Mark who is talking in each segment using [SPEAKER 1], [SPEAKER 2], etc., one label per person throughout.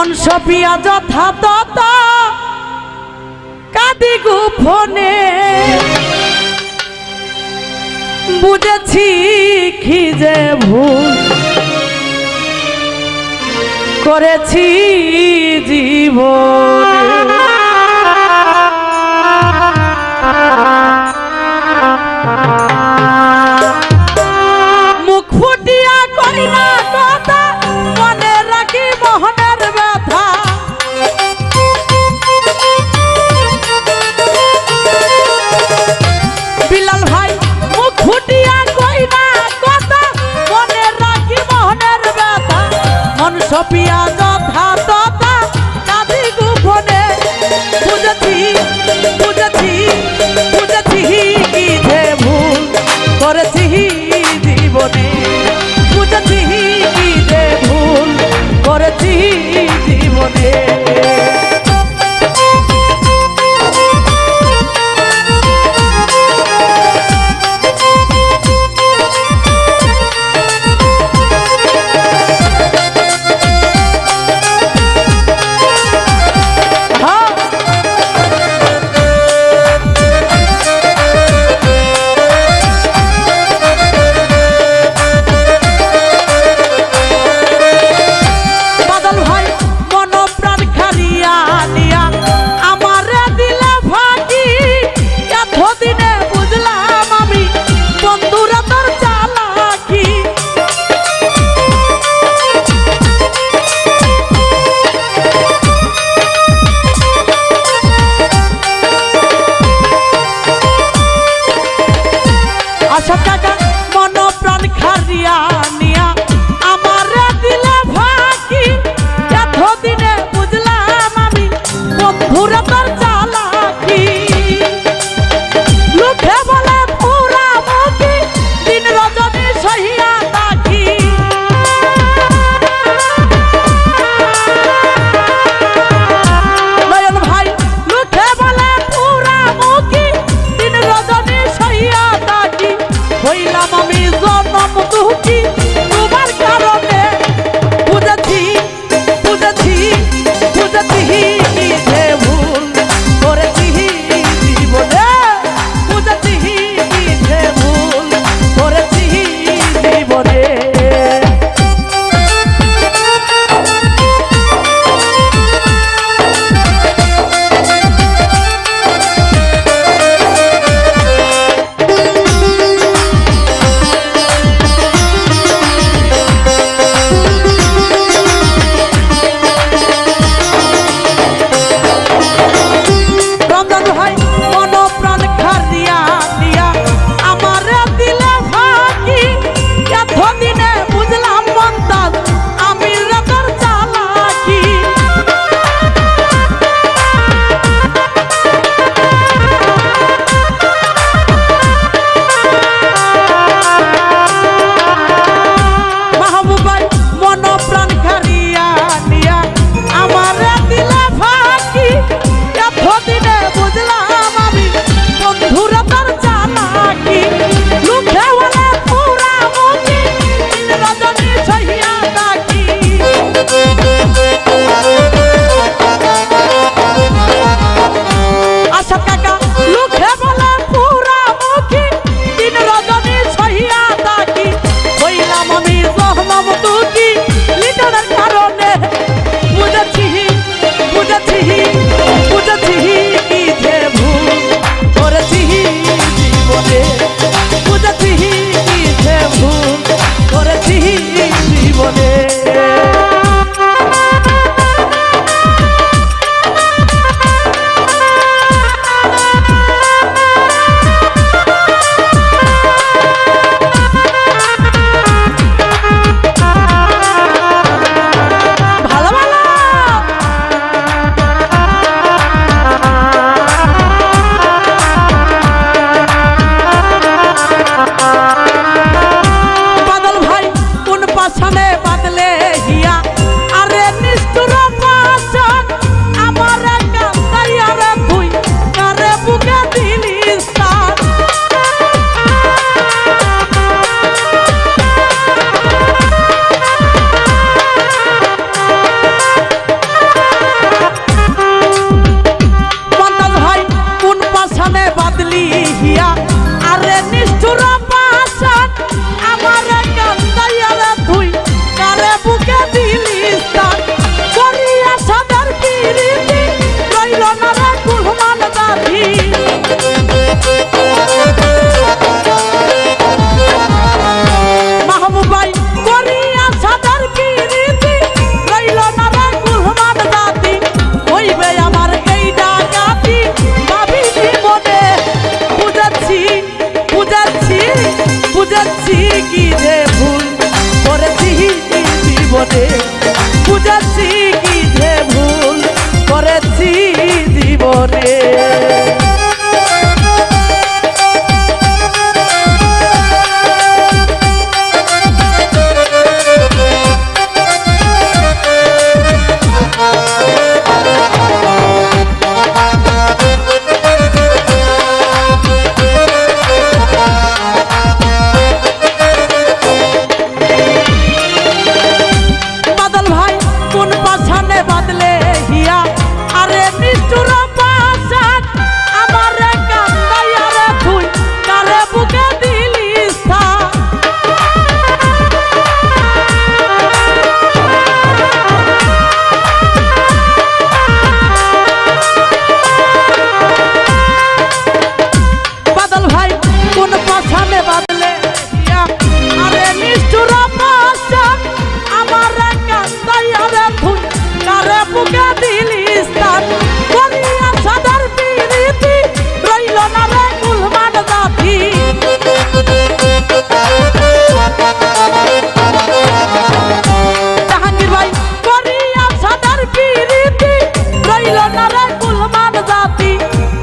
[SPEAKER 1] মন সপিয়া যথা তত কাঁদি গু ফোনে বুঝেছি কি যে ভুল। করেছি জীবন। করেছি জীবনে বুঝেছি কি ভুল করেছি জীবনে।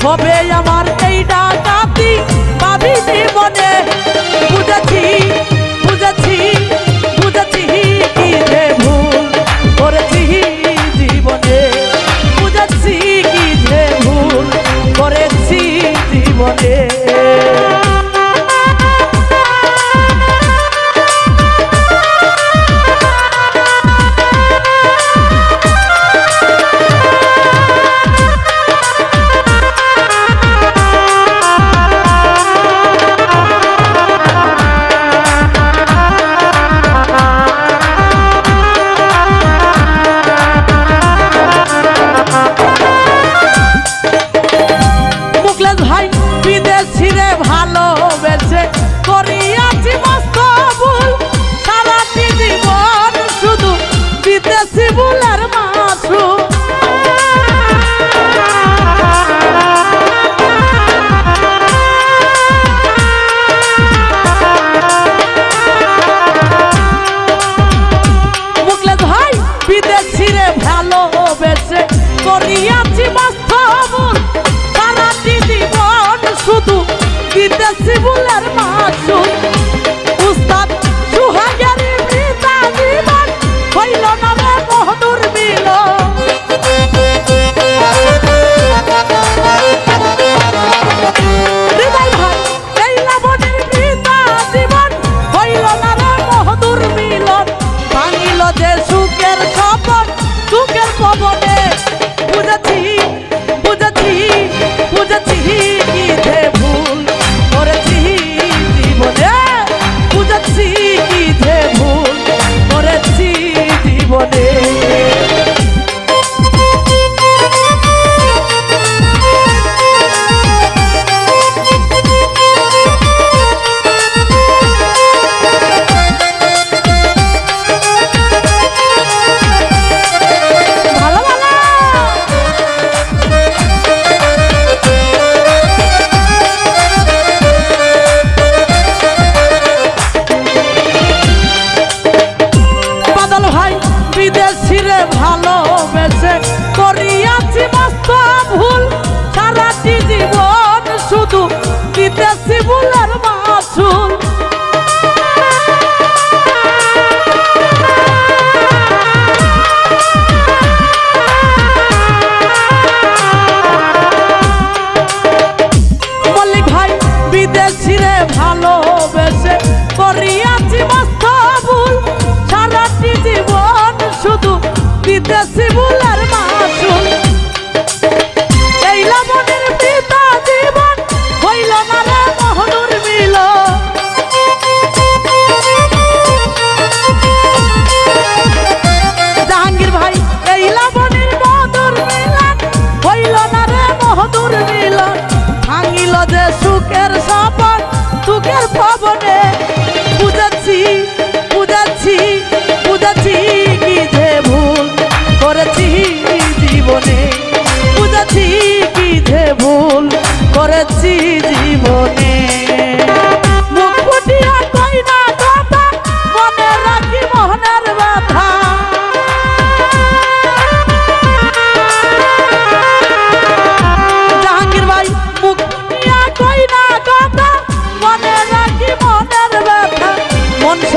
[SPEAKER 1] হবে আমার এই ডাকাতি ভাবিনি মনে বুঝেছি বুঝেছি বুঝেছি কি যে ভুল করেছি জীবনে। বুঝেছি কি যে ভুল করেছি জীবনে। সারাটি জীবন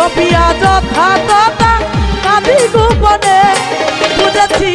[SPEAKER 1] ছপিয়া যথা তথা কাঁদি গোপনে বুঝেছি।